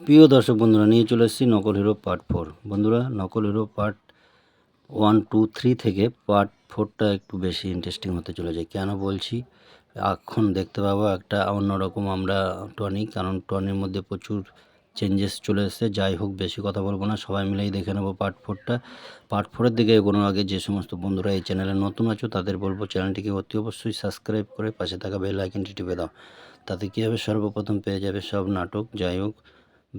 প্রিয় দর্শক বন্ধুরা, নিয়ে চলে এসেছি নকল হিরো পার্ট ফোর। বন্ধুরা, নকল hero part one, two, three থেকে পার্ট ফোরটা একটু বেশি ইন্টারেস্টিং হতে চলেছে। কেন বলছি? এখন দেখতে পাবো একটা অন্যরকম আমরা টনি, কারণ টনির মধ্যে প্রচুর চেঞ্জেস চলে এসেছে। যাই হোক, বেশি কথা বলব না, সবাই মিলেই দেখে নেব পার্ট ফোরটা। পার্ট ফোরের দিকে এগোনোর আগে যে সমস্ত বন্ধুরা এই চ্যানেলে নতুন আছো, তাদের বলব চ্যানেলটিকে অতি অবশ্যই সাবস্ক্রাইব করে পাশে থাকা বেল আইকনটি টিপে দাও। তাতে কী হবে? সর্বপ্রথম পেয়ে যাবে সব নাটক। যাই হোক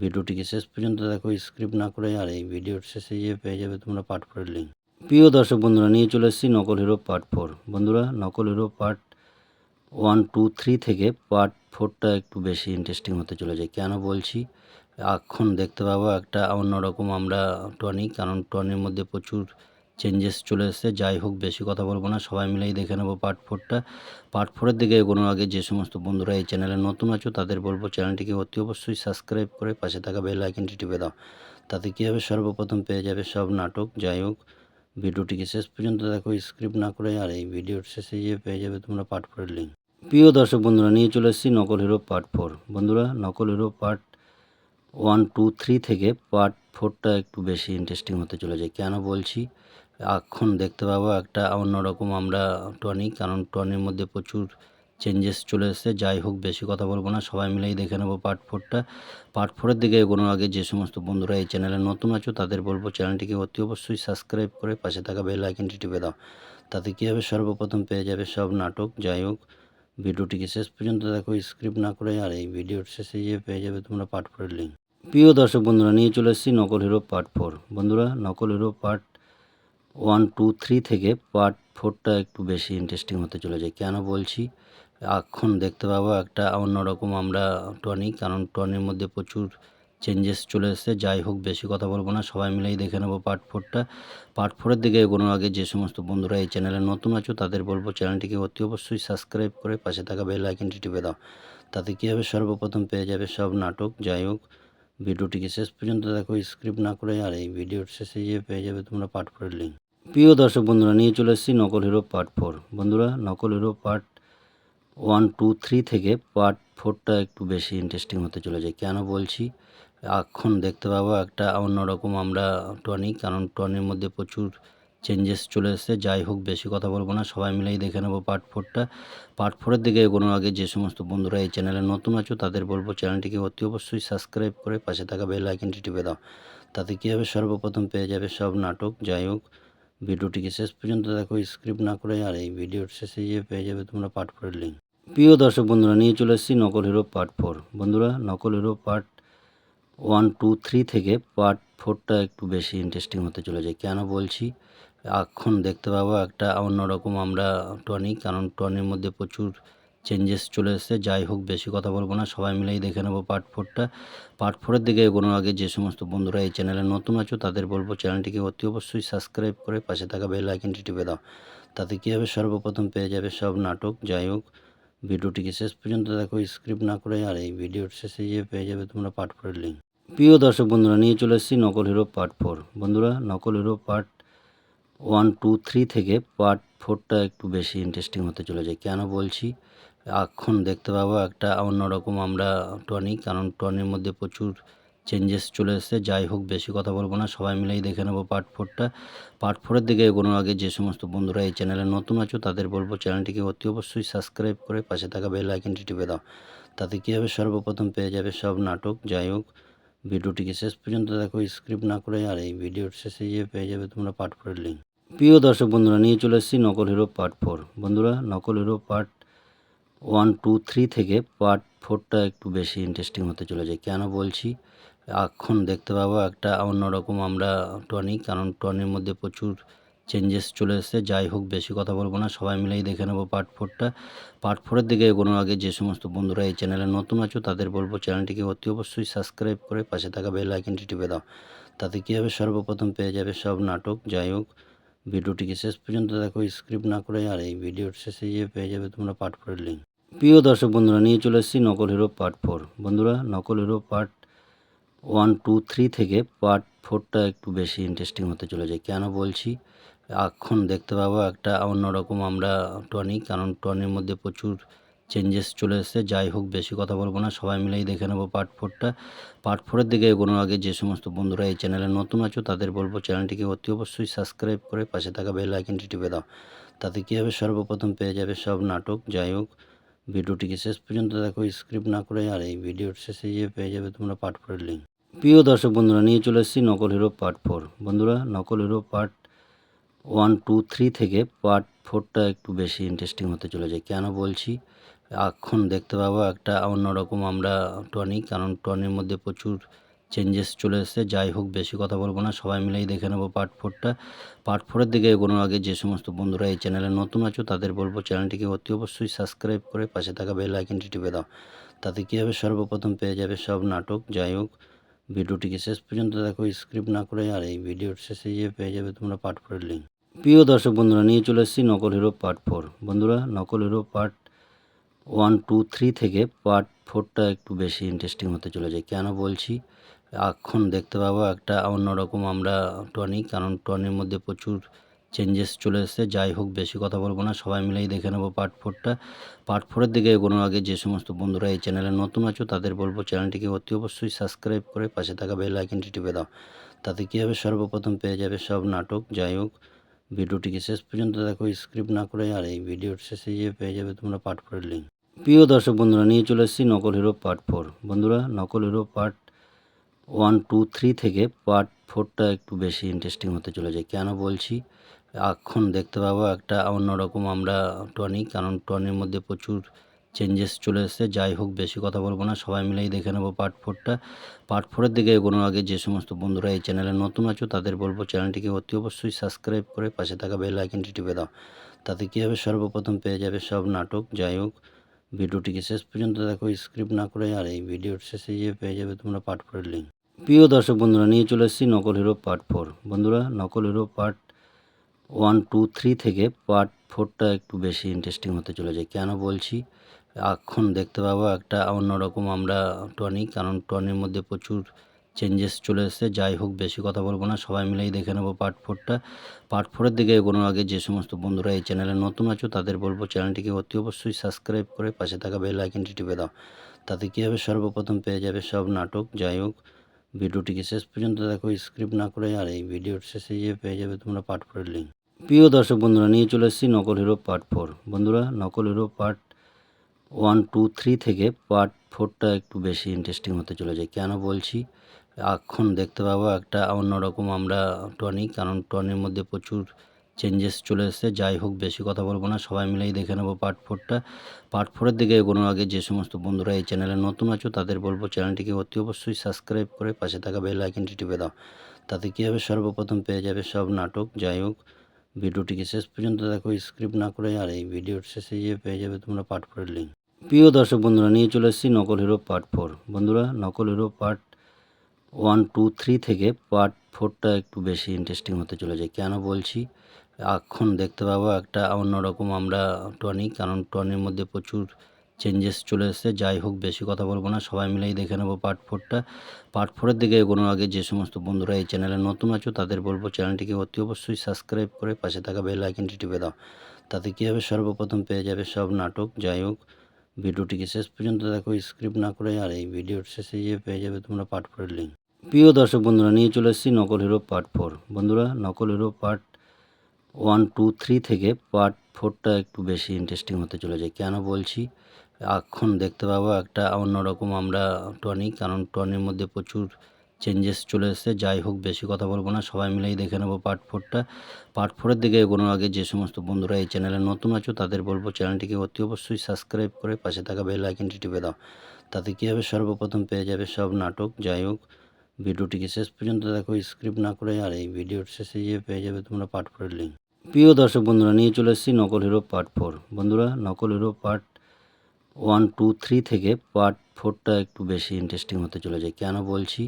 ভিডিওটিকে শেষ পর্যন্ত দেখো স্ক্রিপ্ট না করে, আর এই ভিডিওর শেষে গিয়ে পেয়ে যাবে তোমরা পার্ট ফোরের লিঙ্ক। প্রিয় দর্শক বন্ধুরা, নিয়ে চলে এসেছি নকল হিরো পার্ট ফোর। বন্ধুরা, নকল hero part one, two, three থেকে পার্ট ফোরটা একটু বেশি ইন্টারেস্টিং হতে চলে যায় কেন বলছি? এখন দেখতে পাবো একটা অন্যরকম আমরা টনি কারণ টনির মধ্যে প্রচুর চেঞ্জেস চলে এসেছে, যাই হোক বেশি কথা বলব না, সবাই মিলেই দেখে নেব পার্ট ফোরটা পার্ট ফোরের দিকে এগোনোর আগে যে সমস্ত বন্ধুরা এই চ্যানেলে নতুন আছো, তাদের বলব চ্যানেলটিকে অতি অবশ্যই সাবস্ক্রাইব করে পাশে থাকা বেল আইকনটি টিপে দাও। তাতে কী হবে? সর্বপ্রথম পেয়ে যাবে সব নাটক। যাই হোক, ভিডিওটিকে শেষ পর্যন্ত দেখো স্ক্রিপ্ট না করে আর এই ভিডিওর শেষে গিয়ে পেয়ে যাবে তোমরা পার্ট ফোরের লিঙ্ক প্রিয় দর্শক বন্ধুরা, নিয়ে চলে এসেছি নকল হিরো পার্ট ফোর বন্ধুরা, নকল hero part one two three থেকে পার্ট ফোরটা একটু বেশি ইন্টারেস্টিং হতে চলেছে। কেন বলছি? এখন দেখতে পাবো একটা অন্যরকম আমরা টনি কারণ টনির মধ্যে প্রচুর চেঞ্জেস চলে এসেছে। যাই হোক, বেশি কথা বলব না, সবাই মিলেই দেখে নেব পার্ট ফোরটা পার্ট ফোরের দিকে এগোনোর আগে যে সমস্ত বন্ধুরা এই চ্যানেলে নতুন আছো, তাদের বলব চ্যানেলটিকে অতি অবশ্যই সাবস্ক্রাইব করে পাশে থাকা বেল আইকনটি টিপে দাও। তাতে কী হবে, সর্বপ্রথম পেয়ে যাবে সব নাটক। যাই হোক, ভিডিওটিকে শেষ পর্যন্ত দেখো, স্ক্রিপ্ট না করে আর এই ভিডিওর শেষে গিয়ে পেয়ে যাবে তোমরা পার্ট ফোরের লিঙ্ক প্রিয় দর্শক বন্ধুরা, নিয়ে চলে এসেছি নকল হিরো পার্ট ফোর বন্ধুরা, নকল hero part one, two, three থেকে পার্ট ফোরটা একটু বেশি ইন্টারেস্টিং হতে চলেছে। কেন বলছি? এখন দেখতে পাবো একটা অন্যরকম আমরা টনি, কারণ টনির মধ্যে প্রচুর চেঞ্জেস চলে এসেছে। যাই হোক, বেশি কথা বলব না, সবাই মিলেই দেখে নেব পার্ট ফোরটা। পার্ট ফোরের দিকে এগোনোর আগে যে সমস্ত বন্ধুরা এই চ্যানেলে নতুন আছো, তাদের বলব চ্যানেলটিকে অতি অবশ্যই সাবস্ক্রাইব করে পাশে থাকা বেল আইকনটি টিপে দাও। তাতে কী হবে? সর্বপ্রথম পেয়ে যাবে সব নাটক। যাই হোক, ভিডিওটিকে শেষ পর্যন্ত দেখো স্ক্রিপ্ট না করে আর এই ভিডিওর শেষে গিয়ে পেয়ে যাবে তোমরা পার্ট ফোরের লিঙ্ক প্রিয় দর্শক বন্ধুরা, নিয়ে চলে এসেছি নকল হিরো পার্ট ফোর। বন্ধুরা, নকল hero part one, two, three থেকে পার্ট ফোরটা একটু বেশি ইন্টারেস্টিং হতে চলেছে। কেন বলছি? এখন দেখতে পাবো একটা অন্যরকম আমরা টনি, কারণ টনির মধ্যে প্রচুর চেঞ্জেস চলে এসেছে। যাই হোক, বেশি কথা বলব না, সবাই মিলেই দেখে নেব পার্ট ফোরটা। পার্ট ফোরের দিকে এগোনোর আগে যে সমস্ত বন্ধুরা এই চ্যানেলে নতুন আছো, তাদের বলব চ্যানেলটিকে অতি অবশ্যই সাবস্ক্রাইব করে পাশে থাকা বেল আইকনটি টিপে দাও। তাতে কী হবে? সর্বপ্রথম পেয়ে যাবে সব নাটক। যাই হোক ভিডিওটিকে শেষ পর্যন্ত দেখো, স্ক্রিপ্ট না করে আর এই ভিডিওর শেষে গিয়ে পেয়ে যাবে তোমরা পার্ট ফোরের লিঙ্ক। প্রিয় দর্শক বন্ধুরা, নিয়ে চলে এসেছি নকল হিরো পার্ট ফোর। বন্ধুরা, নকল hero part one, two, three থেকে পার্ট ফোরটা একটু বেশি ইন্টারেস্টিং হতে চলে যায় কেন বলছি? এখন দেখতে পাবো একটা অন্যরকম আমরা টনি কারণ টনির মধ্যে প্রচুর চেঞ্জেস চলে এসেছে, যাই হোক বেশি কথা বলব না, সবাই মিলেই দেখে নেব পার্ট ফোরটা পার্ট ফোরের দিকে এগোনোর আগে যে সমস্ত বন্ধুরা এই চ্যানেলে নতুন আছো, তাদের বলব চ্যানেলটিকে অতি অবশ্যই সাবস্ক্রাইব করে পাশে থাকা বেল আইকনটি টিপে দাও। তাতে কী হবে? সর্বপ্রথম পেয়ে যাবে সব নাটক। যাই হোক, ভিডিওটিকে শেষ পর্যন্ত দেখো স্ক্রিপ্ট না করে, আর এই ভিডিওর শেষে গিয়ে পেয়ে যাবে তোমরা পার্ট ফোরের লিঙ্ক প্রিয় দর্শক বন্ধুরা, নিয়ে চলে এসেছি নকল হিরো পার্ট ফোর বন্ধুরা, নকল hero part one two three থেকে পার্ট ফোরটা একটু বেশি ইন্টারেস্টিং হতে চলেছে। কেন বলছি? এখন দেখতে পাবো একটা অন্যরকম আমরা টনি, কারণ টনির মধ্যে প্রচুর চেঞ্জেস চলে এসেছে। যাই হোক, বেশি কথা বলব না, সবাই মিলেই দেখে নেব পার্ট ফোরটা পার্ট ফোরের দিকে এগোনোর আগে যে সমস্ত বন্ধুরা এই চ্যানেলে নতুন আছো, তাদের বলব চ্যানেলটিকে অতি অবশ্যই সাবস্ক্রাইব করে পাশে থাকা বেল আইকনটি টিপে দাও। তাতে কী হবে, সর্বপ্রথম পেয়ে যাবে সব নাটক। যাই হোক, ভিডিওটিকে শেষ পর্যন্ত দেখো স্ক্রিপ্ট না করে, আর এই ভিডিওর শেষে গিয়ে পেয়ে যাবে তোমরা পার্ট ফোরের লিঙ্ক প্রিয় দর্শক বন্ধুরা, নিয়ে চলে এসেছি নকল হিরো পার্ট ফোর বন্ধুরা, নকল hero part one, two, three থেকে পার্ট ফোরটা একটু বেশি ইন্টারেস্টিং হতে চলেছে। কেন বলছি? এখন দেখতে পাবো একটা অন্যরকম আমরা টনি, কারণ টনির মধ্যে প্রচুর চেঞ্জেস চলে এসেছে। যাই হোক, বেশি কথা বলব না, সবাই মিলেই দেখে নেব পার্ট ফোরটা। পার্ট ফোরের দিকে এগোনোর আগে যে সমস্ত বন্ধুরা এই চ্যানেলে নতুন আছো, তাদের বলব চ্যানেলটিকে অতি অবশ্যই সাবস্ক্রাইব করে পাশে থাকা বেল আইকনটি টিপে দাও। তাতে কী হবে? সর্বপ্রথম পেয়ে যাবে সব নাটক। যাই হোক, ভিডিওটিকে শেষ পর্যন্ত দেখো স্ক্রিপ্ট না করে, আর এই ভিডিওর শেষে গিয়ে পেয়ে যাবে তোমরা পার্ট ফোরের লিঙ্ক প্রিয় দর্শক বন্ধুরা, নিয়ে চলে এসেছি নকল হিরো পার্ট ফোর। বন্ধুরা, নকল hero part one, two, three থেকে পার্ট ফোরটা একটু বেশি ইন্টারেস্টিং হতে চলেছে। কেন বলছি? এখন দেখতে পাবো একটা অন্যরকম আমরা টনি কারণ টনির মধ্যে প্রচুর চেঞ্জেস চলে এসেছে। যাই হোক, বেশি কথা বলব না, সবাই মিলেই দেখে নেব পার্ট ফোরটা। পার্ট ফোরের দিকে এগোনোর আগে যে সমস্ত বন্ধুরা এই চ্যানেলে নতুন আছো, তাদের বলব চ্যানেলটিকে অতি অবশ্যই সাবস্ক্রাইব করে পাশে থাকা বেল আইকনটি টিপে দাও। তাতে কী হবে? সর্বপ্রথম পেয়ে যাবে সব নাটক। যাই হোক ভিডিওটিকে শেষ পর্যন্ত দেখো স্ক্রিপ্ট না করে, আর এই ভিডিওর শেষে গিয়ে পেয়ে যাবে তোমরা পার্ট ফোরের লিঙ্ক প্রিয় দর্শক বন্ধুরা, নিয়ে চলে এসেছি নকল হিরো পার্ট ফোর বন্ধুরা, নকল hero part one two three থেকে পার্ট ফোরটা একটু বেশি ইন্টারেস্টিং হতে চলে যায় কেন বলছি? এখন দেখতে পাবো একটা অন্যরকম আমরা টনি কারণ টনির মধ্যে প্রচুর চেঞ্জেস চলে এসেছে, যাই হোক বেশি কথা বলব না, সবাই মিলেই দেখে নেব পার্ট ফোরটা পার্ট ফোরের দিকে এগোনোর আগে যে সমস্ত বন্ধুরা এই চ্যানেলে নতুন আছো, তাদের বলব চ্যানেলটিকে অতি অবশ্যই সাবস্ক্রাইব করে পাশে থাকা বেল আইকনটি টিপে দাও। তাতে কী হবে, সর্বপ্রথম পেয়ে যাবে সব নাটক। যাই হোক, ভিডিওটিকে শেষ পর্যন্ত দেখো স্ক্রিপ্ট না করে আর এই ভিডিওর শেষে গিয়ে পেয়ে যাবে তোমরা পার্ট ফোরের লিঙ্ক প্রিয় দর্শক বন্ধুরা, নিয়ে চলে এসেছি নকল হিরো পার্ট ফোর বন্ধুরা, নকল hero part one two three থেকে পার্ট ফোরটা একটু বেশি ইন্টারেস্টিং হতে চলেছে। কেন বলছি? এখন দেখতে পাবো একটা অন্যরকম আমরা টনি, কারণ টনির মধ্যে প্রচুর চেঞ্জেস চলে এসেছে। যাই হোক, বেশি কথা বলব না, সবাই মিলেই দেখে নেব পার্ট ফোরটা পার্ট ফোরের দিকে এগোনোর আগে যে সমস্ত বন্ধুরা এই চ্যানেলে নতুন আছো, তাদের বলব চ্যানেলটিকে অতি অবশ্যই সাবস্ক্রাইব করে পাশে থাকা বেল আইকনটি টিপে দাও। তাতে কী হবে, সর্বপ্রথম পেয়ে যাবে সব নাটক। যাই হোক, ভিডিওটিকে শেষ পর্যন্ত দেখো স্ক্রিপ্ট না করে, আর এই ভিডিওর শেষে গিয়ে পেয়ে যাবে তোমরা পার্ট ফোরের লিঙ্ক প্রিয় দর্শক বন্ধুরা, নিয়ে চলে এসেছি নকল হিরো পার্ট ফোর বন্ধুরা, নকল hero part one, two, three থেকে পার্ট ফোরটা একটু বেশি ইন্টারেস্টিং হতে চলেছে। কেন বলছি? এখন দেখতে পাবো একটা অন্যরকম আমরা টনি, কারণ টনির মধ্যে প্রচুর চেঞ্জেস চলে এসেছে। যাই হোক, বেশি কথা বলব না, সবাই মিলেই দেখে নেব পার্ট ফোরটা। পার্ট ফোরের দিকে এগোনোর আগে যে সমস্ত বন্ধুরা এই চ্যানেলে নতুন আছো, তাদের বলব চ্যানেলটিকে অতি অবশ্যই সাবস্ক্রাইব করে পাশে থাকা বেল আইকনটি টিপে দাও। তাতে কী হবে? সর্বপ্রথম পেয়ে যাবে সব নাটক। যাই হোক, ভিডিওটিকে শেষ পর্যন্ত দেখো স্ক্রিপ্ট না করে আর এই ভিডিওর শেষে গিয়ে পেয়ে যাবে তোমরা পার্ট ফোরের লিঙ্ক প্রিয় দর্শক বন্ধুরা, নিয়ে চলে এসেছি নকল হিরো পার্ট ফোর। বন্ধুরা, নকল hero part one, two, three থেকে পার্ট ফোরটা একটু বেশি ইন্টারেস্টিং হতে চলেছে। কেন বলছি? এখন দেখতে পাবো একটা অন্যরকম আমরা টনি, কারণ টনির মধ্যে প্রচুর চেঞ্জেস চলে এসেছে। যাই হোক, বেশি কথা বলব না, সবাই মিলেই দেখে নেব পার্ট ফোরটা। পার্ট ফোরের দিকে এগোনোর আগে যে সমস্ত বন্ধুরা এই চ্যানেলে নতুন আছো, তাদের বলব চ্যানেলটিকে অতি অবশ্যই সাবস্ক্রাইব করে পাশে থাকা বেল আইকনটি টিপে দাও। তাতে কী হবে? সর্বপ্রথম পেয়ে যাবে সব নাটক। যাই হোক ভিডিওটিকে শেষ পর্যন্ত দেখো স্ক্রিপ্ট না করে, আর এই ভিডিওর শেষে যে পেয়ে যাবে তোমরা পার্ট ফোরের লিঙ্ক প্রিয় দর্শক বন্ধুরা, নিয়ে চলে এসেছি নকল হিরো পার্ট ফোর। বন্ধুরা, নকল hero part one, two, three থেকে পার্ট ফোরটা একটু বেশি ইন্টারেস্টিং হতে চলে যায় কেন বলছি? এখন দেখতে পাবো একটা অন্যরকম আমরা টনি কারণ টনির মধ্যে প্রচুর চেঞ্জেস চলে এসেছে, যাই হোক বেশি কথা বলব না, সবাই মিলেই দেখে নেব পার্ট ফোরটা পার্ট ফোরের দিকে এগোনোর আগে যে সমস্ত বন্ধুরা এই চ্যানেলে নতুন আছো, তাদের বলব চ্যানেলটিকে অতি অবশ্যই সাবস্ক্রাইব করে পাশে থাকা বেল আইকনটি টিপে দাও। তাতে কী হবে? সর্বপ্রথম পেয়ে যাবে সব নাটক। যাই হোক, ভিডিওটিকে শেষ পর্যন্ত দেখো স্ক্রিপ্ট না করে, আর এই ভিডিওর শেষে গিয়ে পেয়ে যাবে তোমরা পার্ট ফোরের লিঙ্ক প্রিয় দর্শক বন্ধুরা, নিয়ে চলে এসেছি নকল হিরো পার্ট ফোর বন্ধুরা, নকল hero part one two three থেকে পার্ট ফোরটা একটু বেশি ইন্টারেস্টিং হতে চলেছে। কেন বলছি? এখন দেখতে পাবো একটা অন্যরকম আমরা টনি, কারণ টনির মধ্যে প্রচুর চেঞ্জেস চলে এসেছে। যাই হোক, বেশি কথা বলব না, সবাই মিলেই দেখে নেব পার্ট ফোরটা পার্ট ফোরের দিকে এগোনোর আগে যে সমস্ত বন্ধুরা এই চ্যানেলে নতুন আছো, তাদের বলব চ্যানেলটিকে অতি অবশ্যই সাবস্ক্রাইব করে পাশে থাকা বেল আইকনটি টিপে দাও। তাতে কী হবে, সর্বপ্রথম পেয়ে যাবে সব নাটক। যাই হোক, ভিডিওটিকে শেষ পর্যন্ত দেখো স্ক্রিপ্ট না করে, আর এই ভিডিওর শেষে গিয়ে পেয়ে যাবে তোমরা পার্ট ফোরের লিঙ্ক প্রিয় দর্শক বন্ধুরা, নিয়ে চলে এসেছি নকল হিরো পার্ট ফোর বন্ধুরা, নকল hero part one, two, three থেকে পার্ট ফোরটা একটু বেশি ইন্টারেস্টিং হতে চলেছে। কেন বলছি? এখন দেখতে পাবো একটা অন্যরকম আমরা টনি কারণ টনির মধ্যে প্রচুর চেঞ্জেস চলে এসেছে। যাই হোক, বেশি কথা বলব না, সবাই মিলেই দেখে নেব পার্ট ফোরটা। পার্ট ফোরের দিকে এগোনোর আগে যে সমস্ত বন্ধুরা এই চ্যানেলে নতুন আছো, তাদের বলব চ্যানেলটিকে অতি অবশ্যই সাবস্ক্রাইব করে পাশে থাকা বেল আইকনটি টিপে দাও। তাতে কী হবে? সর্বপ্রথম পেয়ে যাবে সব নাটক। যাই হোক, ভিডিওটিকে শেষ পর্যন্ত দেখো স্ক্রিপ্ট না করে, আর এই ভিডিওর শেষে গিয়ে পেয়ে যাবে তোমরা পার্ট ফোরের লিঙ্ক প্রিয় দর্শক বন্ধুরা, নিয়ে চলে এসেছি নকল হিরো পার্ট ফোর। বন্ধুরা, নকল hero part one, two, three থেকে পার্ট ফোরটা একটু বেশি ইন্টারেস্টিং হতে চলেছে। কেন বলছি?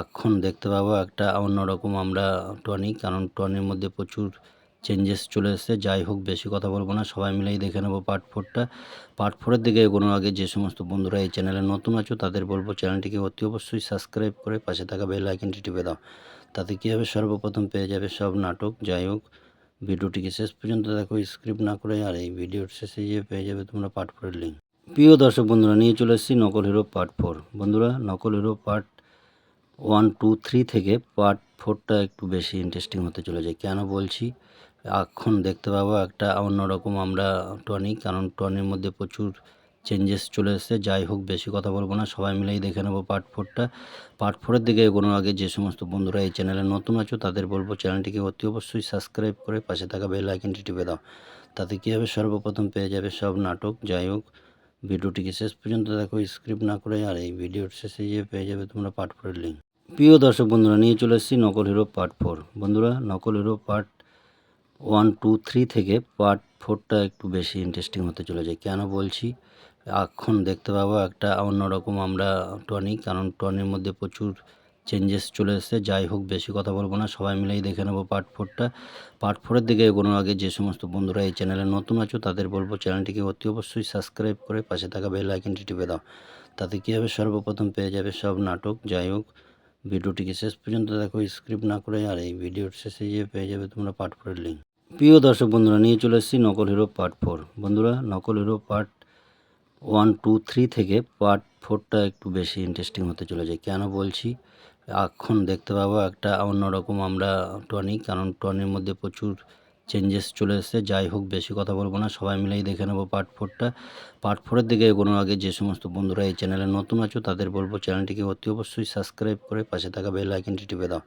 এখন দেখতে পাবো একটা অন্যরকম আমরা টনি, কারণ টনির মধ্যে প্রচুর চেঞ্জেস চলে এসেছে। যাই হোক, বেশি কথা বলব না, সবাই মিলেই দেখে নেব পার্ট ফোরটা। পার্ট ফোরের দিকে এগোনোর আগে যে সমস্ত বন্ধুরা এই চ্যানেলে নতুন আছো, তাদের বলব চ্যানেলটিকে অতি অবশ্যই সাবস্ক্রাইব করে পাশে থাকা বেল আইকনটি টিপে দাও। তাতে কী হবে? সর্বপ্রথম পেয়ে যাবে সব নাটক। যাই হোক ভিডিওটিকে শেষ পর্যন্ত দেখো, স্ক্রিপ্ট না করে আর এই ভিডিওর শেষে গিয়ে পেয়ে যাবে তোমরা পার্ট ফোরের লিঙ্ক। প্রিয় দর্শক বন্ধুরা, নিয়ে চলে এসেছি নকল হিরো পার্ট ফোর। বন্ধুরা, নকল hero part one, two, three থেকে পার্ট ফোরটা একটু বেশি ইন্টারেস্টিং হতে চলে যায় কেন বলছি? এখন দেখতে পাবো একটা অন্যরকম আমরা টনি কারণ টনির মধ্যে প্রচুর চেঞ্জেস চলে এসেছে, যাই হোক বেশি কথা বলব না, সবাই মিলেই দেখে নেব পার্ট ফোরটা পার্ট ফোরের দিকে এগোনোর আগে যে সমস্ত বন্ধুরা এই চ্যানেলে নতুন আছো, তাদের বলব চ্যানেলটিকে অতি অবশ্যই সাবস্ক্রাইব করে পাশে থাকা বেল আইকনটি টিপে দাও। তাতে কী হবে? সর্বপ্রথম পেয়ে যাবে সব নাটক। যাই হোক, ভিডিওটিকে শেষ পর্যন্ত দেখো স্ক্রিপ্ট না করে আর এই ভিডিওর শেষে গিয়ে পেয়ে যাবে তোমরা পার্ট ফোরের লিঙ্ক প্রিয় দর্শক বন্ধুরা, নিয়ে চলে এসেছি নকল হিরো পার্ট ফোর বন্ধুরা, নকল hero part one two three থেকে পার্ট ফোরটা একটু বেশি ইন্টারেস্টিং হতে চলেছে। কেন বলছি? এখন দেখতে পাবো একটা অন্যরকম আমরা টনি, কারণ টনির মধ্যে প্রচুর চেঞ্জেস চলে এসেছে। যাই হোক, বেশি কথা বলব না, সবাই মিলেই দেখে নেব পার্ট ফোরটা পার্ট ফোরের দিকে এগোনোর আগে যে সমস্ত বন্ধুরা এই চ্যানেলে নতুন আছো, তাদের বলব চ্যানেলটিকে অতি অবশ্যই সাবস্ক্রাইব করে পাশে থাকা বেল আইকনটি টিপে দাও। তাতে কী হবে? সর্বপ্রথম পেয়ে যাবে সব নাটক। যাই হোক, ভিডিওটিকে শেষ পর্যন্ত দেখো স্ক্রিপ্ট না করে, আর এই ভিডিওর শেষে গিয়ে পেয়ে যাবে তোমরা পার্ট ফোরের লিঙ্ক প্রিয় দর্শক বন্ধুরা, নিয়ে চলে এসেছি নকল হিরো পার্ট ফোর বন্ধুরা, নকল hero part one, two, three থেকে পার্ট ফোরটা একটু বেশি ইন্টারেস্টিং হতে চলেছে। কেন বলছি? এখন দেখতে পাবো একটা অন্যরকম আমরা টনি, কারণ টনির মধ্যে প্রচুর চেঞ্জেস চলে এসেছে। যাই হোক, বেশি কথা বলব না, সবাই মিলেই দেখে নেব পার্ট ফোরটা। পার্ট ফোরের দিকে এগোনোর আগে যে সমস্ত বন্ধুরা এই চ্যানেলে নতুন আছো, তাদের বলব চ্যানেলটিকে অতি অবশ্যই সাবস্ক্রাইব করে পাশে থাকা বেল আইকনটি টিপে দাও।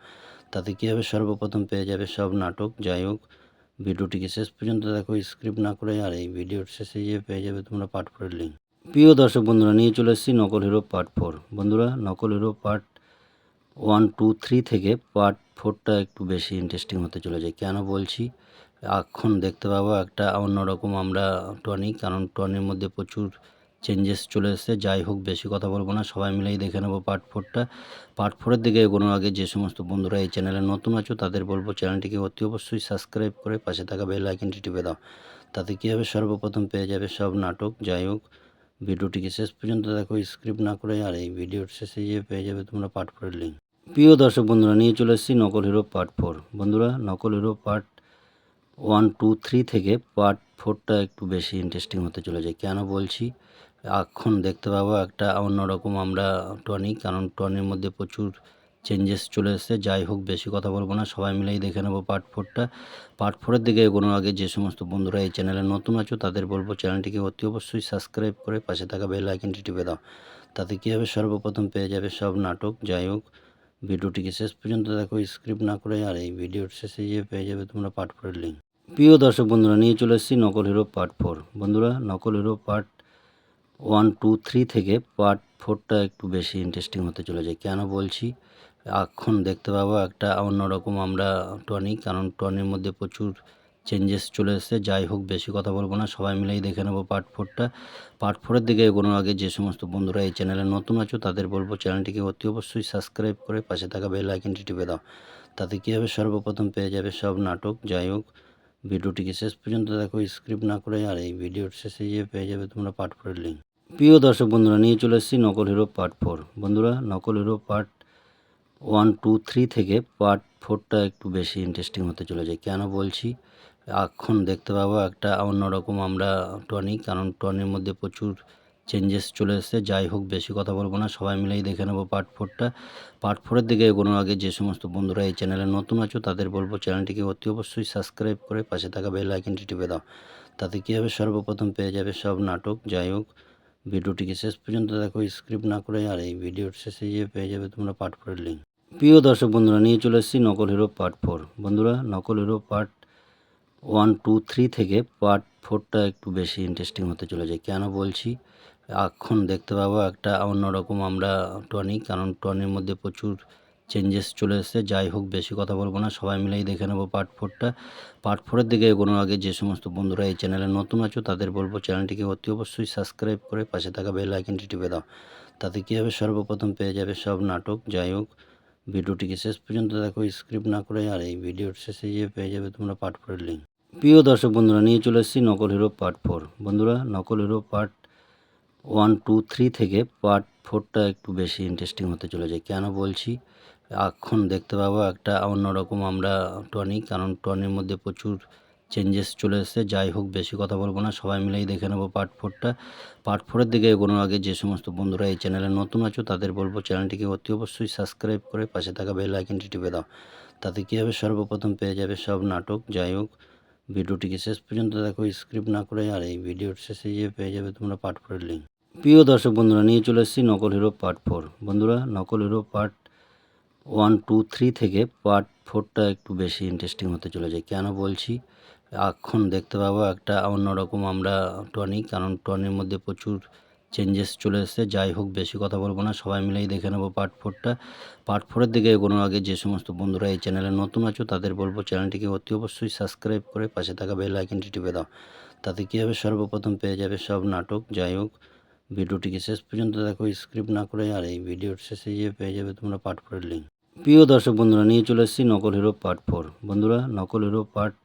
তাতে কী হবে? সর্বপ্রথম পেয়ে যাবে সব নাটক। যাই হোক, ভিডিওটিকে শেষ পর্যন্ত দেখো স্ক্রিপ্ট না করে, আর এই ভিডিওর শেষে গিয়ে পেয়ে যাবে তোমরা পার্ট ফোরের লিঙ্ক প্রিয় দর্শক বন্ধুরা, নিয়ে চলে এসেছি নকল হিরো পার্ট ফোর। বন্ধুরা, নকল hero part one, two, three থেকে পার্ট ফোরটা একটু বেশি ইন্টারেস্টিং হতে চলেছে। কেন বলছি? এখন দেখতে পাবো একটা অন্যরকম আমরা টনি কারণ টনির মধ্যে প্রচুর চেঞ্জেস চলে এসেছে। যাই হোক, বেশি কথা বলব না, সবাই মিলেই দেখে নেব পার্ট ফোরটা। পার্ট ফোরের দিকে এগোনোর আগে যে সমস্ত বন্ধুরা এই চ্যানেলে নতুন আছো, তাদের বলব চ্যানেলটিকে অতি অবশ্যই সাবস্ক্রাইব করে পাশে থাকা বেল আইকনটি টিপে দাও। তাতে কী হবে? সর্বপ্রথম পেয়ে যাবে সব নাটক। যাই হোক ভিডিওটিকে শেষ পর্যন্ত দেখো স্ক্রিপ্ট না করে, আর এই ভিডিওর শেষে গিয়ে পেয়ে যাবে তোমরা পার্ট ফোরের লিঙ্ক। প্রিয় দর্শক বন্ধুরা, নিয়ে চলে এসেছি নকল হিরো পার্ট ফোর। বন্ধুরা, নকল hero part one, two, three থেকে পার্ট ফোরটা একটু বেশি ইন্টারেস্টিং হতে চলে যায় কেন বলছি? এখন দেখতে পাবো একটা অন্যরকম আমরা টনি কারণ টনির মধ্যে প্রচুর চেঞ্জেস চলে এসেছে, যাই হোক বেশি কথা বলব না, সবাই মিলেই দেখে নেব পার্ট ফোরটা পার্ট ফোরের দিকে এগোনোর আগে যে সমস্ত বন্ধুরা এই চ্যানেলে নতুন আছো, তাদের বলব চ্যানেলটিকে অতি অবশ্যই সাবস্ক্রাইব করে পাশে থাকা বেল আইকনটি টিপে দাও। তাতে কী হবে? সর্বপ্রথম পেয়ে যাবে সব নাটক। যাই হোক, ভিডিওটিকে শেষ পর্যন্ত দেখো স্ক্রিপ্ট না করে আর এই ভিডিওর শেষে গিয়ে পেয়ে যাবে তোমরা পার্ট ফোরের লিঙ্ক প্রিয় দর্শক বন্ধুরা, নিয়ে চলে এসেছি নকল হিরো পার্ট ফোর বন্ধুরা, নকল hero part one two three থেকে পার্ট ফোরটা একটু বেশি ইন্টারেস্টিং হতে চলেছে। কেন বলছি? এখন দেখতে পাবো একটা অন্যরকম আমরা টনি, কারণ টনির মধ্যে প্রচুর চেঞ্জেস চলে এসেছে। যাই হোক, বেশি কথা বলব না, সবাই মিলেই দেখে নেব পার্ট ফোরটা পার্ট ফোরের দিকে এগোনোর আগে যে সমস্ত বন্ধুরা এই চ্যানেলে নতুন আছো, তাদের বলব চ্যানেলটিকে অতি অবশ্যই সাবস্ক্রাইব করে পাশে থাকা বেল আইকনটি টিপে দাও। তাতে কী হবে, সর্বপ্রথম পেয়ে যাবে সব নাটক। যাই হোক, ভিডিওটিকে শেষ পর্যন্ত দেখো স্ক্রিপ্ট না করে আর এই ভিডিওর শেষে গিয়ে পেয়ে যাবে তোমরা পার্ট ফোরের লিঙ্ক প্রিয় দর্শক বন্ধুরা, নিয়ে চলে এসেছি নকল হিরো পার্ট ফোর বন্ধুরা, নকল hero part one, two, three থেকে পার্ট ফোরটা একটু বেশি ইন্টারেস্টিং হতে চলেছে। কেন বলছি? এখন দেখতে পাবো একটা অন্যরকম আমরা টনি, কারণ টনির মধ্যে প্রচুর চেঞ্জেস চলে এসেছে। যাই হোক, বেশি কথা বলব না, সবাই মিলেই দেখে নেব পার্ট ফোরটা। পার্ট ফোরের দিকে এগোনোর আগে যে সমস্ত বন্ধুরা এই চ্যানেলে নতুন আছো, তাদের বলব চ্যানেলটিকে অতি অবশ্যই সাবস্ক্রাইব করে পাশে থাকা বেল আইকনটি টিপে দাও। তাতে কী হবে? সর্বপ্রথম পেয়ে যাবে সব নাটক। যাই হোক ভিডিওটিকে শেষ পর্যন্ত দেখো স্ক্রিপ্ট না করে আর এই ভিডিওর শেষে গিয়ে পেয়ে যাবে তোমরা পার্ট ফোরের লিঙ্ক প্রিয় দর্শক বন্ধুরা, নিয়ে চলে এসেছি নকল হিরো পার্ট ফোর। বন্ধুরা, নকল hero part one, two, three থেকে পার্ট ফোরটা একটু বেশি ইন্টারেস্টিং হতে চলেছে। কেন বলছি? এখন দেখতে পাবো একটা অন্যরকম আমরা টনি, কারণ টনির মধ্যে প্রচুর চেঞ্জেস চলে এসেছে। যাই হোক, বেশি কথা বলব না, সবাই মিলেই দেখে নেব পার্ট ফোরটা। পার্ট ফোরের দিকে এগোনোর আগে যে সমস্ত বন্ধুরা এই চ্যানেলে নতুন আছো, তাদের বলব চ্যানেলটিকে অতি অবশ্যই সাবস্ক্রাইব করে পাশে থাকা বেল আইকনটি টিপে দাও। তাতে কী হবে? সর্বপ্রথম পেয়ে যাবে সব নাটক। যাই হোক ভিডিওটিকে শেষ পর্যন্ত দেখো স্ক্রিপ্ট না করে, আর এই ভিডিওর শেষে যে পেয়ে যাবে তোমরা পার্ট ফোরের লিঙ্ক। প্রিয় দর্শক বন্ধুরা, নিয়ে চলে এসেছি নকল হিরো পার্ট ফোর। বন্ধুরা, নকল hero part one, two, three থেকে পার্ট ফোরটা একটু বেশি ইন্টারেস্টিং হতে চলে যায় কেন বলছি? এখন দেখতে পাবো একটা অন্যরকম আমরা টনি কারণ টনির মধ্যে প্রচুর চেঞ্জেস চলে এসেছে, যাই হোক বেশি কথা বলব না, সবাই মিলেই দেখে নেব পার্ট ফোরটা পার্ট ফোরের দিকে এগোনোর আগে যে সমস্ত বন্ধুরা এই চ্যানেলে নতুন আছো, তাদের বলব চ্যানেলটিকে অতি অবশ্যই সাবস্ক্রাইব করে পাশে থাকা বেল আইকনটি টিপে দাও। তাতে কী হবে? সর্বপ্রথম পেয়ে যাবে সব নাটক। যাই হোক, ভিডিওটিকে শেষ পর্যন্ত দেখো স্ক্রিপ্ট না করে, আর এই ভিডিওর শেষে গিয়ে পেয়ে যাবে তোমরা পার্ট ফোরের লিঙ্ক প্রিয় দর্শক বন্ধুরা, নিয়ে চলে এসেছি নকল হিরো পার্ট ফোর বন্ধুরা, নকল hero part one two three থেকে পার্ট ফোরটা একটু বেশি ইন্টারেস্টিং হতে চলে যায় কেন বলছি? এখন দেখতে পাবো একটা অন্যরকম আমরা টনি, কারণ টনির মধ্যে প্রচুর চেঞ্জেস চলে এসেছে। যাই হোক, বেশি কথা বলব না, সবাই মিলেই দেখে নেব পার্ট ফোরটা পার্ট ফোরের দিকে এগোনোর আগে যে সমস্ত বন্ধুরা এই চ্যানেলে নতুন আছো, তাদের বলব চ্যানেলটিকে অতি অবশ্যই সাবস্ক্রাইব করে পাশে থাকা বেল আইকনটি টিপে দাও। তাতে কী হবে, সর্বপ্রথম পেয়ে যাবে সব নাটক। যাই হোক, ভিডিওটিকে শেষ পর্যন্ত দেখো স্ক্রিপ্ট না করে, আর এই ভিডিওর শেষে গিয়ে পেয়ে যাবে তোমরা পার্ট ফোরের লিঙ্ক প্রিয় দর্শক বন্ধুরা, নিয়ে চলে এসেছি নকল হিরো পার্ট ফোর বন্ধুরা, নকল hero part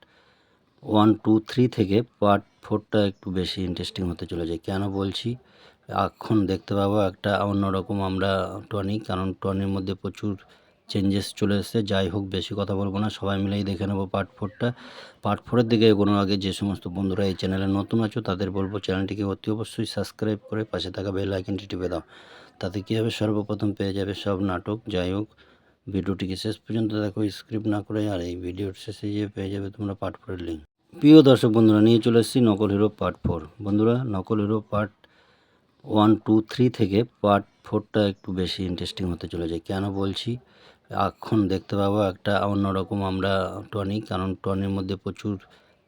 one, two, three থেকে পার্ট ফোরটা একটু বেশি ইন্টারেস্টিং হতে চলে যায় কেন বলছি? এখন দেখতে পাবো একটা অন্যরকম আমরা টনি কারণ টনির মধ্যে প্রচুর চেঞ্জেস চলে এসেছে। যাই হোক, বেশি কথা বলব না, সবাই মিলেই দেখে নেব পার্ট ফোরটা। পার্ট ফোরের দিকে এগোনোর আগে যে সমস্ত বন্ধুরা এই চ্যানেলে নতুন আছো, তাদের বলব চ্যানেলটিকে অতি অবশ্যই সাবস্ক্রাইব করে পাশে থাকা বেল আইকনটি টিপে দাও। তাতে কী হবে? সর্বপ্রথম পেয়ে যাবে সব নাটক। যাই হোক, ভিডিওটিকে শেষ পর্যন্ত দেখো স্ক্রিপ্ট না করে, আর এই ভিডিওর শেষে গিয়ে পেয়ে যাবে তোমরা পার্ট ফোরের লিঙ্ক প্রিয় দর্শক বন্ধুরা, নিয়ে চলে এসেছি নকল হিরো পার্ট ফোর। বন্ধুরা, নকল hero part one, two, three থেকে পার্ট ফোরটা একটু বেশি ইন্টারেস্টিং হতে চলে যায় কেন বলছি? এখন দেখতে পাবো একটা অন্যরকম আমরা টনি, কারণ টনির মধ্যে প্রচুর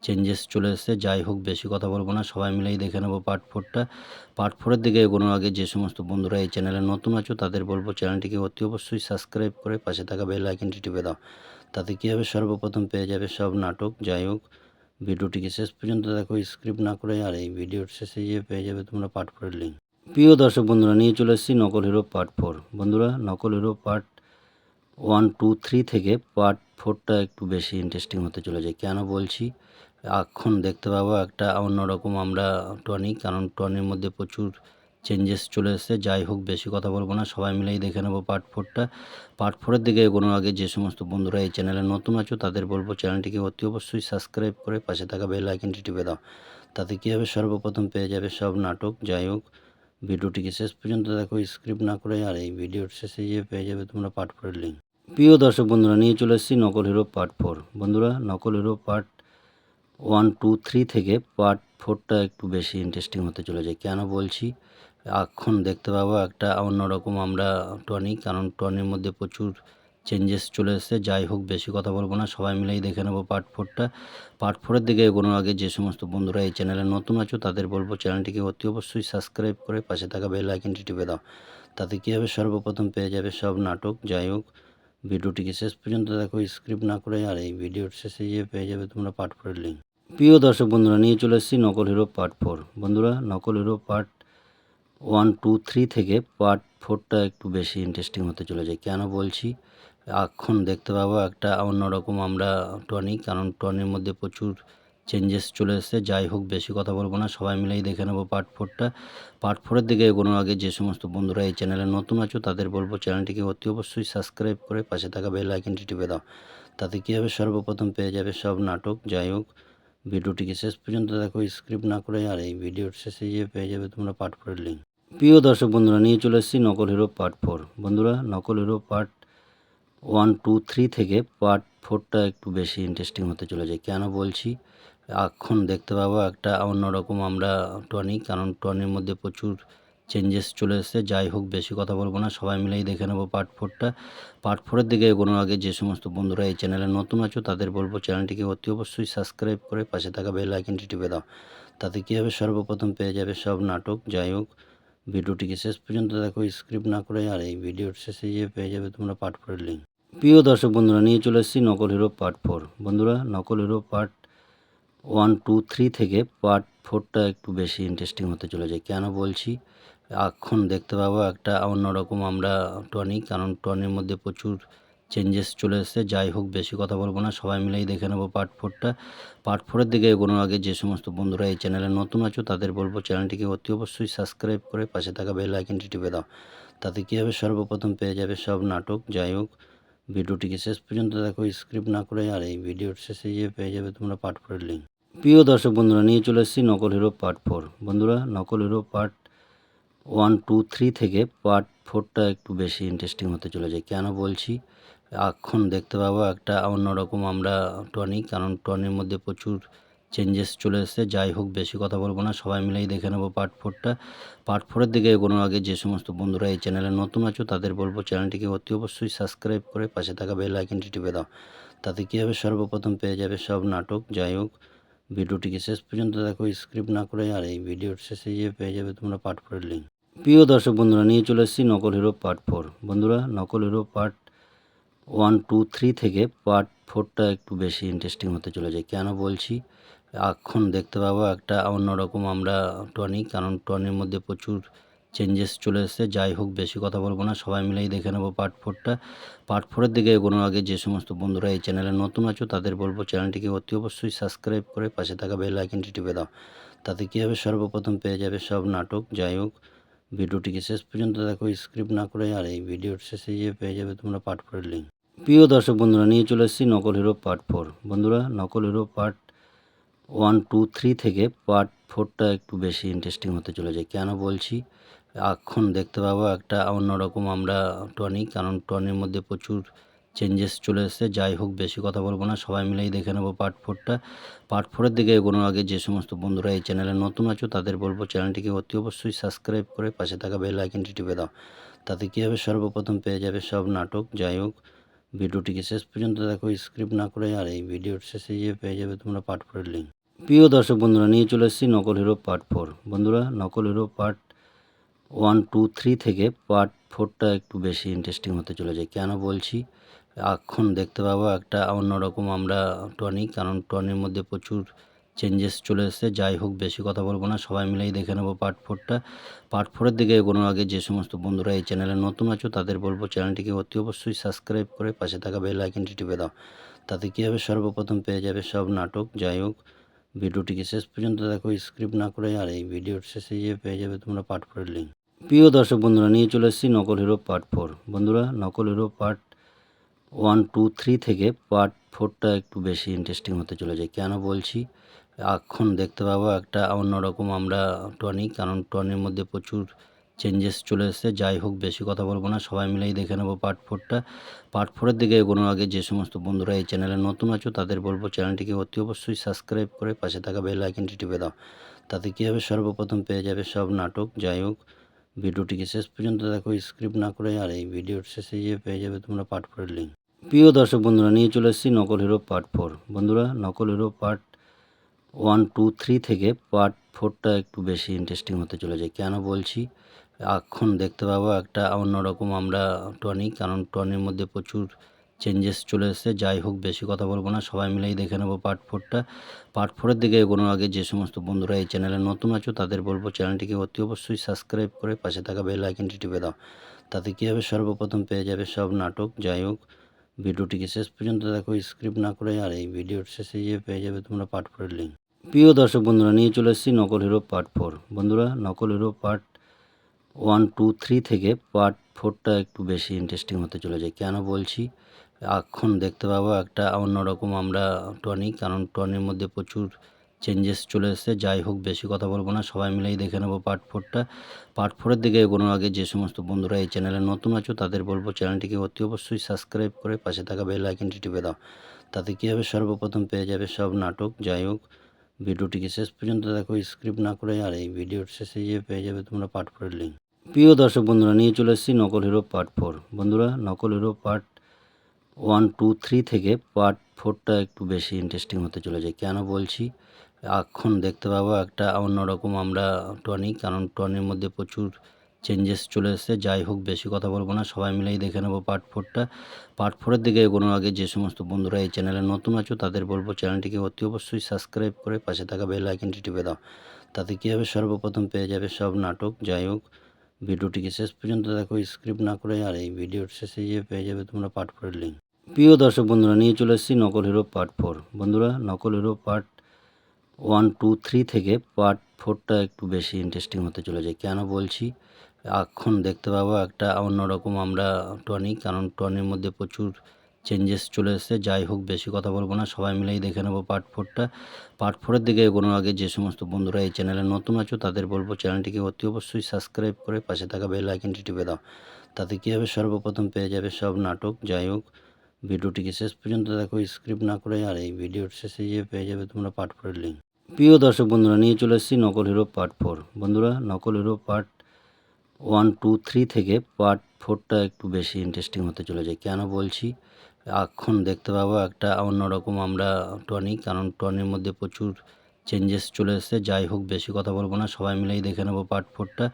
চেঞ্জেস চলে এসেছে। যাই হোক, বেশি কথা বলব না, সবাই মিলেই দেখে নেব পার্ট ফোরটা। পার্ট ফোরের দিকে এগোনোর আগে যে সমস্ত বন্ধুরা এই চ্যানেলে নতুন আছো, তাদের বলব চ্যানেলটিকে অতি অবশ্যই সাবস্ক্রাইব করে পাশে থাকা বেল আইকনটি টিপে দাও। তাতে কী হবে? সর্বপ্রথম পেয়ে যাবে সব নাটক। যাই হোক ভিডিওটিকে শেষ পর্যন্ত দেখো, স্ক্রিপ্ট না করে আর এই ভিডিওর শেষে গিয়ে পেয়ে যাবে তোমরা পার্ট ফোরের লিঙ্ক। প্রিয় দর্শক বন্ধুরা, নিয়ে চলে এসেছি নকল হিরো পার্ট ফোর। বন্ধুরা, নকল hero part one, two, three থেকে পার্ট ফোরটা একটু বেশি ইন্টারেস্টিং হতে চলে যায় কেন বলছি? এখন দেখতে পাবো একটা অন্যরকম আমরা টনি কারণ টনির মধ্যে প্রচুর চেঞ্জেস চলে এসেছে, যাই হোক বেশি কথা বলব না, সবাই মিলেই দেখে নেব পার্ট ফোরটা পার্ট ফোরের দিকে এগোনোর আগে যে সমস্ত বন্ধুরা এই চ্যানেলে নতুন আছো, তাদের বলব চ্যানেলটিকে অতি অবশ্যই সাবস্ক্রাইব করে পাশে থাকা বেল আইকনটি টিপে দাও। তাতে কী হবে, সর্বপ্রথম পেয়ে যাবে সব নাটক। যাই হোক, ভিডিওটিকে শেষ পর্যন্ত দেখো স্ক্রিপ্ট না করে আর এই ভিডিওর শেষে গিয়ে পেয়ে যাবে তোমরা পার্ট ফোরের লিঙ্ক প্রিয় দর্শক বন্ধুরা, নিয়ে চলে এসেছি নকল হিরো পার্ট ফোর বন্ধুরা, নকল hero part one two three থেকে পার্ট ফোরটা একটু বেশি ইন্টারেস্টিং হতে চলে যায় কেন বলছি? এখন দেখতে পাবো একটা অন্যরকম আমরা টনি, কারণ টনির মধ্যে প্রচুর চেঞ্জেস চলে এসেছে। যাই হোক, বেশি কথা বলব না, সবাই মিলেই দেখে নেব পার্ট ফোরটা পার্ট ফোরের দিকে এগোনোর আগে যে সমস্ত বন্ধুরা এই চ্যানেলে নতুন আছো, তাদের বলব চ্যানেলটিকে অতি অবশ্যই সাবস্ক্রাইব করে পাশে থাকা বেল আইকনটি টিপে দাও। তাতে কী হবে? সর্বপ্রথম পেয়ে যাবে সব নাটক। যাই হোক, ভিডিওটিকে শেষ পর্যন্ত দেখো স্ক্রিপ্ট না করে, আর এই ভিডিওর শেষে গিয়ে পেয়ে যাবে তোমরা পার্ট ফোরের লিঙ্ক প্রিয় দর্শক বন্ধুরা, নিয়ে চলে এসেছি নকল হিরো পার্ট ফোর বন্ধুরা, নকল hero part one, two, three থেকে পার্ট ফোরটা একটু বেশি ইন্টারেস্টিং হতে চলে যায় কেন বলছি? এখন দেখতে পাবো একটা অন্যরকম আমরা টনি, কারণ টনির মধ্যে প্রচুর চেঞ্জেস চলে এসেছে। যাই হোক, বেশি কথা বলব না, সবাই মিলেই দেখে নেব পার্ট ফোরটা। পার্ট ফোরের দিকে এগোনোর আগে যে সমস্ত বন্ধুরা এই চ্যানেলে নতুন আছো, তাদের বলব চ্যানেলটিকে অতি অবশ্যই সাবস্ক্রাইব করে পাশে থাকা বেল আইকনটি টিপে দাও। তাতে কী হবে? সর্বপ্রথম পেয়ে যাবে সব নাটক। যাই হোক ভিডিওটিকে শেষ পর্যন্ত দেখো স্ক্রিপ্ট না করে, আর এই ভিডিওর শেষে যে পেয়ে যাবে তোমরা পার্ট ফোরের লিঙ্ক প্রিয় দর্শক বন্ধুরা, নিয়ে চলে এসেছি নকল হিরো পার্ট ফোর। বন্ধুরা, নকল hero part one, two, three থেকে পার্ট ফোরটা একটু বেশি ইন্টারেস্টিং হতে চলে যায় কেন বলছি? এখন দেখতে পাবো একটা অন্যরকম আমরা টনি কারণ টনির মধ্যে প্রচুর চেঞ্জেস চলে এসেছে, যাই হোক বেশি কথা বলব না, সবাই মিলেই দেখে নেব পার্ট ফোরটা পার্ট ফোরের দিকে এগোনোর আগে যে সমস্ত বন্ধুরা এই চ্যানেলে নতুন আছো, তাদের বলব চ্যানেলটিকে অতি অবশ্যই সাবস্ক্রাইব করে পাশে থাকা বেল আইকনটি টিপে দাও। তাতে কী হবে, সর্বপ্রথম পেয়ে যাবে সব নাটক। যাই হোক, ভিডিওটিকে শেষ পর্যন্ত দেখো স্ক্রিপ্ট না করে, আর এই ভিডিওর শেষে গিয়ে পেয়ে যাবে তোমরা পার্ট ফোরের লিঙ্ক প্রিয় দর্শক বন্ধুরা, নিয়ে চলে এসেছি নকল হিরো পার্ট ফোর বন্ধুরা, নকল hero part one two three থেকে পার্ট ফোরটা একটু বেশি ইন্টারেস্টিং হতে চলে যায় কেন বলছি? এখন দেখতে পাবো একটা অন্যরকম আমরা টনি, কারণ টনির মধ্যে প্রচুর চেঞ্জেস চলে এসেছে। যাই হোক, বেশি কথা বলব না, সবাই মিলেই দেখে নেব পার্ট ফোরটা পার্ট ফোরের দিকে এগোনোর আগে যে সমস্ত বন্ধুরা এই চ্যানেলে নতুন আছো, তাদের বলব চ্যানেলটিকে অতি অবশ্যই সাবস্ক্রাইব করে পাশে থাকা বেল আইকনটি টিপে দাও। তাতে কী হবে, সর্বপ্রথম পেয়ে যাবে সব নাটক। যাই হোক, ভিডিওটিকে শেষ পর্যন্ত দেখো স্ক্রিপ্ট না করে, আর এই ভিডিওর শেষে গিয়ে পেয়ে যাবে তোমরা পার্ট ফোরের লিঙ্ক প্রিয় দর্শক বন্ধুরা, নিয়ে চলে এসেছি নকল হিরো পার্ট ফোর বন্ধুরা, নকল hero part one, two, three থেকে পার্ট ফোরটা একটু বেশি ইন্টারেস্টিং হতে চলেছে। কেন বলছি? এখন দেখতে পাবো একটা অন্যরকম আমরা টনি কারণ টনির মধ্যে প্রচুর চেঞ্জেস চলে এসেছে। যাই হোক, বেশি কথা বলব না, সবাই মিলেই দেখে নেব পার্ট ফোরটা। পার্ট ফোরের দিকে এগোনোর আগে যে সমস্ত বন্ধুরা এই চ্যানেলে নতুন আছো, তাদের বলব চ্যানেলটিকে অতি অবশ্যই সাবস্ক্রাইব করে পাশে থাকা বেল আইকনটি টিপে দাও। তাতে কী হবে? সর্বপ্রথম পেয়ে যাবে সব নাটক। যাই হোক, ভিডিওটিকে শেষ পর্যন্ত দেখো স্ক্রিপ্ট না করে আর এই ভিডিওর শেষে গিয়ে পেয়ে যাবে তোমরা পার্ট ফোরের লিঙ্ক প্রিয় দর্শক বন্ধুরা, নিয়ে চলে এসেছি নকল হিরো পার্ট ফোর। বন্ধুরা, নকল hero part one, two, three থেকে পার্ট ফোরটা একটু বেশি ইন্টারেস্টিং হতে চলেছে। কেন বলছি? এখন দেখতে পাবো একটা অন্যরকম আমরা টনি, কারণ টনির মধ্যে প্রচুর চেঞ্জেস চলে এসেছে। যাই হোক, বেশি কথা বলব না, সবাই মিলেই দেখে নেব পার্ট ফোরটা। পার্ট ফোরের দিকে এগোনোর আগে যে সমস্ত বন্ধুরা এই চ্যানেলে নতুন আছো, তাদের বলব চ্যানেলটিকে অতি অবশ্যই সাবস্ক্রাইব করে পাশে থাকা বেল আইকনটি টিপে দাও। তাতে কী হবে? সর্বপ্রথম পেয়ে যাবে সব নাটক। যাই হোক ভিডিওটিকে শেষ পর্যন্ত দেখো স্ক্রিপ্ট না করে আর এই ভিডিওর শেষে যে পেয়ে যাবে তোমরা পার্ট ফোরের লিঙ্ক। প্রিয় দর্শক বন্ধুরা, নিয়ে চলে এসেছি নকল হিরো পার্ট ফোর। বন্ধুরা, নকল hero part one, two, three থেকে পার্ট ফোরটা একটু বেশি ইন্টারেস্টিং হতে চলে যায় কেন বলছি? এখন দেখতে পাবো একটা অন্যরকম আমরা টনি কারণ টনির মধ্যে প্রচুর চেঞ্জেস চলে এসেছে, যাই হোক বেশি কথা বলব না, সবাই মিলেই দেখে নেব পার্ট ফোরটা পার্ট ফোরের দিকে এগোনোর আগে যে সমস্ত বন্ধুরা এই চ্যানেলে নতুন আছো, তাদের বলব চ্যানেলটিকে অতি অবশ্যই সাবস্ক্রাইব করে পাশে থাকা বেল আইকনটি টিপে দাও। তাতে কী হবে? সর্বপ্রথম পেয়ে যাবে সব নাটক। যাই হোক, ভিডিওটিকে শেষ পর্যন্ত দেখো স্ক্রিপ্ট না করে আর এই ভিডিওর শেষে গিয়ে পেয়ে যাবে তোমরা পার্ট ফোরের লিঙ্ক প্রিয় দর্শক বন্ধুরা, নিয়ে চলে এসেছি নকল হিরো পার্ট ফোর বন্ধুরা, নকল hero part one two three থেকে পার্ট ফোরটা একটু বেশি ইন্টারেস্টিং হতে চলেছে। কেন বলছি? এখন দেখতে পাবো একটা অন্যরকম আমরা টনি, কারণ টনির মধ্যে প্রচুর চেঞ্জেস চলে এসেছে। যাই হোক, বেশি কথা বলব না, সবাই মিলেই দেখে নেব পার্ট ফোরটা পার্ট ফোরের দিকে এগোনোর আগে যে সমস্ত বন্ধুরা এই চ্যানেলে নতুন আছো, তাদের বলব চ্যানেলটিকে অতি অবশ্যই সাবস্ক্রাইব করে পাশে থাকা বেল আইকনটি টিপে দাও। তাতে কী হবে? সর্বপ্রথম পেয়ে যাবে সব নাটক। যাই হোক, ভিডিওটিকে শেষ পর্যন্ত দেখো স্ক্রিপ্ট না করে, আর এই ভিডিওর শেষে গিয়ে পেয়ে যাবে তোমরা পার্ট ফোরের লিঙ্ক প্রিয় দর্শক বন্ধুরা, নিয়ে চলে এসেছি নকল হিরো পার্ট ফোর বন্ধুরা, নকল hero part one, two, three থেকে পার্ট ফোরটা একটু বেশি ইন্টারেস্টিং হতে চলেছে। কেন বলছি? এখন দেখতে পাবো একটা অন্যরকম আমরা টনি, কারণ টনির মধ্যে প্রচুর চেঞ্জেস চলে এসেছে। যাই হোক, বেশি কথা বলব না, সবাই মিলেই দেখে নেব পার্ট ফোরটা। পার্ট ফোরের দিকে এগোনোর আগে যে সমস্ত বন্ধুরা এই চ্যানেলে নতুন আছো, তাদের বলব চ্যানেলটিকে অতি অবশ্যই সাবস্ক্রাইব করে পাশে থাকা বেল আইকনটি টিপে দাও। তাতে কী হবে? সর্বপ্রথম পেয়ে যাবে সব নাটক। যাই হোক, ভিডিওটিকে শেষ পর্যন্ত দেখো স্ক্রিপ্ট না করে, আর এই ভিডিওর শেষে গিয়ে পেয়ে যাবে তোমরা পার্ট ফোরের লিঙ্ক প্রিয় দর্শক বন্ধুরা, নিয়ে চলে এসেছি নকল হিরো পার্ট ফোর। বন্ধুরা, নকল hero part one, two, three থেকে পার্ট ফোরটা একটু বেশি ইন্টারেস্টিং হতে চলেছে। কেন বলছি? এখন দেখতে পাবো একটা অন্যরকম আমরা টনি কারণ টনির মধ্যে প্রচুর চেঞ্জেস চলে এসেছে। যাই হোক, বেশি কথা বলব না, সবাই মিলেই দেখে নেব পার্ট ফোরটা। পার্ট ফোরের দিকে এগোনোর আগে যে সমস্ত বন্ধুরা এই চ্যানেলে নতুন আছো, তাদের বলব চ্যানেলটিকে অতি অবশ্যই সাবস্ক্রাইব করে পাশে থাকা বেল আইকনটি টিপে দাও। তাতে কী হবে? সর্বপ্রথম পেয়ে যাবে সব নাটক। যাই হোক ভিডিওটিকে শেষ পর্যন্ত দেখো স্ক্রিপ্ট না করে, আর এই ভিডিওর শেষে গিয়ে পেয়ে যাবে তোমরা পার্ট ফোরের লিঙ্ক। প্রিয় দর্শক বন্ধুরা, নিয়ে চলে এসেছি নকল হিরো পার্ট ফোর। বন্ধুরা, নকল hero part one, two, three থেকে পার্ট ফোরটা একটু বেশি ইন্টারেস্টিং হতে চলে যায় কেন বলছি? এখন দেখতে পাবো একটা অন্যরকম আমরা টনি কারণ টনির মধ্যে প্রচুর চেঞ্জেস চলে এসেছে, যাই হোক বেশি কথা বলব না, সবাই মিলেই দেখে নেব পার্ট ফোরটা পার্ট ফোরের দিকে এগোনোর আগে যে সমস্ত বন্ধুরা এই চ্যানেলে নতুন আছো, তাদের বলব চ্যানেলটিকে অতি অবশ্যই সাবস্ক্রাইব করে পাশে থাকা বেল আইকনটি টিপে দাও। তাতে কী হবে? সর্বপ্রথম পেয়ে যাবে সব নাটক। যাই হোক, ভিডিওটিকে শেষ পর্যন্ত দেখো স্ক্রিপ্ট না করে আর এই ভিডিওর শেষে গিয়ে পেয়ে যাবে তোমরা পার্ট ফোরের লিঙ্ক প্রিয় দর্শক বন্ধুরা, নিয়ে চলে এসেছি নকল হিরো পার্ট ফোর বন্ধুরা, নকল hero part one two three থেকে পার্ট ফোরটা একটু বেশি ইন্টারেস্টিং হতে চলেছে। কেন বলছি? এখন দেখতে পাবো একটা অন্যরকম আমরা টনি, কারণ টনির মধ্যে প্রচুর চেঞ্জেস চলে এসেছে। যাই হোক, বেশি কথা বলব না, সবাই মিলেই দেখে নেব পার্ট ফোরটা পার্ট ফোরের দিকে এগোনোর আগে যে সমস্ত বন্ধুরা এই চ্যানেলে নতুন আছো, তাদের বলব চ্যানেলটিকে অতি অবশ্যই সাবস্ক্রাইব করে পাশে থাকা বেল আইকনটি টিপে দাও। তাতে কী হবে, সর্বপ্রথম পেয়ে যাবে সব নাটক। যাই হোক, ভিডিওটিকে শেষ পর্যন্ত দেখো স্ক্রিপ্ট না করে আর এই ভিডিওর শেষে গিয়ে পেয়ে যাবে তোমরা পার্ট ফোরের লিঙ্ক প্রিয় দর্শক বন্ধুরা, নিয়ে চলে এসেছি নকল হিরো পার্ট ফোর বন্ধুরা, নকল hero part one, two, three থেকে পার্ট ফোরটা একটু বেশি ইন্টারেস্টিং হতে চলেছে। কেন বলছি? এখন দেখতে পাবো একটা অন্যরকম আমরা টনি, কারণ টনির মধ্যে প্রচুর চেঞ্জেস চলে এসেছে। যাই হোক, বেশি কথা বলব না, সবাই মিলেই দেখে নেব পার্ট ফোরটা। পার্ট ফোরের দিকে এগোনোর আগে যে সমস্ত বন্ধুরা এই চ্যানেলে নতুন আছো, তাদের বলব চ্যানেলটিকে অতি অবশ্যই সাবস্ক্রাইব করে পাশে থাকা বেল আইকনটি টিপে দাও। তাতে কী হবে? সর্বপ্রথম পেয়ে যাবে সব নাটক। যাই হোক ভিডিওটিকে শেষ পর্যন্ত দেখো স্ক্রিপ্ট না করে আর এই ভিডিওর শেষে গিয়ে পেয়ে যাবে তোমরা পার্ট ফোরের লিঙ্ক প্রিয় দর্শক বন্ধুরা, নিয়ে চলে এসেছি নকল হিরো পার্ট ফোর। বন্ধুরা, নকল hero part one, two, three থেকে পার্ট ফোরটা একটু বেশি ইন্টারেস্টিং হতে চলেছে। কেন বলছি? এখন দেখতে পাবো একটা অন্যরকম আমরা টনি, কারণ টনির মধ্যে প্রচুর চেঞ্জেস চলে এসেছে। যাই হোক, বেশি কথা বলব না, সবাই মিলেই দেখে নেব পার্ট ফোরটা।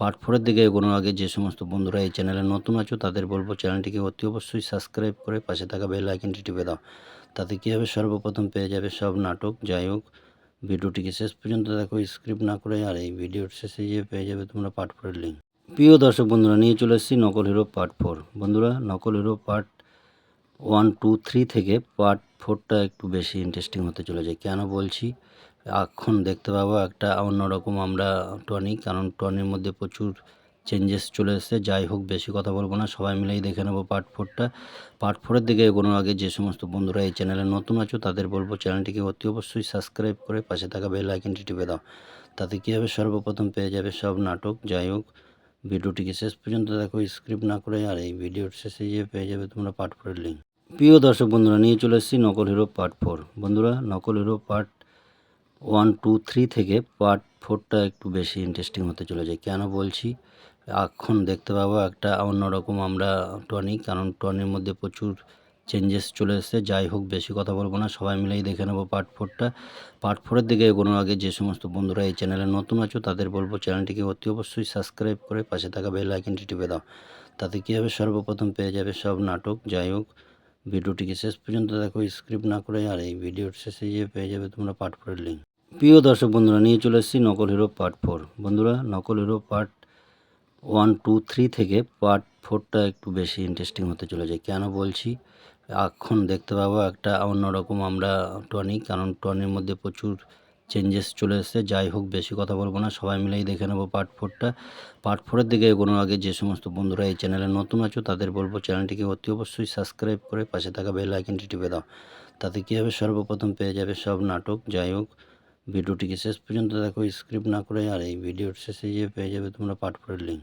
পার্ট ফোরের দিকে এগোনোর আগে যে সমস্ত বন্ধুরা এই চ্যানেলে নতুন আছো, তাদের বলব চ্যানেলটিকে অতি অবশ্যই সাবস্ক্রাইব করে পাশে থাকা বেল আইকনটি টিপে দাও। তাতে কী হবে? সর্বপ্রথম পেয়ে যাবে সব নাটক। যাই হোক ভিডিওটিকে শেষ পর্যন্ত দেখো স্ক্রিপ্ট না করে, আর এই ভিডিওর শেষে যে পেয়ে যাবে তোমরা পার্ট ফোরের লিঙ্ক প্রিয় দর্শক বন্ধুরা, নিয়ে চলে এসেছি নকল হিরো পার্ট ফোর। বন্ধুরা, নকল hero part one, two, three থেকে পার্ট ফোরটা একটু বেশি ইন্টারেস্টিং হতে চলে যায় কেন বলছি? এখন দেখতে পাবো একটা অন্যরকম আমরা টনি কারণ টনির মধ্যে প্রচুর চেঞ্জেস চলে এসেছে, যাই হোক বেশি কথা বলব না, সবাই মিলেই দেখে নেব পার্ট ফোরটা পার্ট ফোরের দিকে এগোনোর আগে যে সমস্ত বন্ধুরা এই চ্যানেলে নতুন আছো, তাদের বলব চ্যানেলটিকে অতি অবশ্যই সাবস্ক্রাইব করে পাশে থাকা বেল আইকনটি টিপে দাও। তাতে কী হবে? সর্বপ্রথম পেয়ে যাবে সব নাটক। যাই হোক, ভিডিওটিকে শেষ পর্যন্ত দেখো স্ক্রিপ্ট না করে, আর এই ভিডিওর শেষে গিয়ে পেয়ে যাবে তোমরা পার্ট ফোরের লিঙ্ক প্রিয় দর্শক বন্ধুরা, নিয়ে চলে এসেছি নকল হিরো পার্ট ফোর বন্ধুরা, নকল hero part one two three থেকে পার্ট ফোরটা একটু বেশি ইন্টারেস্টিং হতে চলেছে। কেন বলছি? এখন দেখতে পাবো একটা অন্যরকম আমরা টনি, কারণ টনির মধ্যে প্রচুর চেঞ্জেস চলে এসেছে। যাই হোক, বেশি কথা বলব না, সবাই মিলেই দেখে নেব পার্ট ফোরটা পার্ট ফোরের দিকে এগোনোর আগে যে সমস্ত বন্ধুরা এই চ্যানেলে নতুন আছো, তাদের বলব চ্যানেলটিকে অতি অবশ্যই সাবস্ক্রাইব করে পাশে থাকা বেল আইকনটি টিপে দাও। তাতে কী হবে, সর্বপ্রথম পেয়ে যাবে সব নাটক। যাই হোক, ভিডিওটিকে শেষ পর্যন্ত দেখো স্ক্রিপ্ট না করে, আর এই ভিডিওর শেষে গিয়ে পেয়ে যাবে তোমরা পার্ট ফোরের লিঙ্ক প্রিয় দর্শক বন্ধুরা, নিয়ে চলে এসেছি নকল হিরো পার্ট ফোর বন্ধুরা, নকল hero part one, two, three থেকে পার্ট ফোরটা একটু বেশি ইন্টারেস্টিং হতে চলে যায় কেন বলছি? এখন দেখতে পাবো একটা অন্যরকম আমরা টনি কারণ টনির মধ্যে প্রচুর চেঞ্জেস চলে এসেছে। যাই হোক, বেশি কথা বলব না, সবাই মিলেই দেখে নেব পার্ট ফোরটা। পার্ট ফোরের দিকে এগোনোর আগে যে সমস্ত বন্ধুরা এই চ্যানেলে নতুন আছো, তাদের বলব চ্যানেলটিকে অতি অবশ্যই সাবস্ক্রাইব করে পাশে থাকা বেল আইকনটি টিপে দাও। তাতে কী হবে? সর্বপ্রথম পেয়ে যাবে সব নাটক। যাই হোক, ভিডিওটিকে শেষ পর্যন্ত দেখো স্ক্রিপ্ট না করে, আর এই ভিডিওর শেষে গিয়ে পেয়ে যাবে তোমরা পার্ট ফোরের লিঙ্ক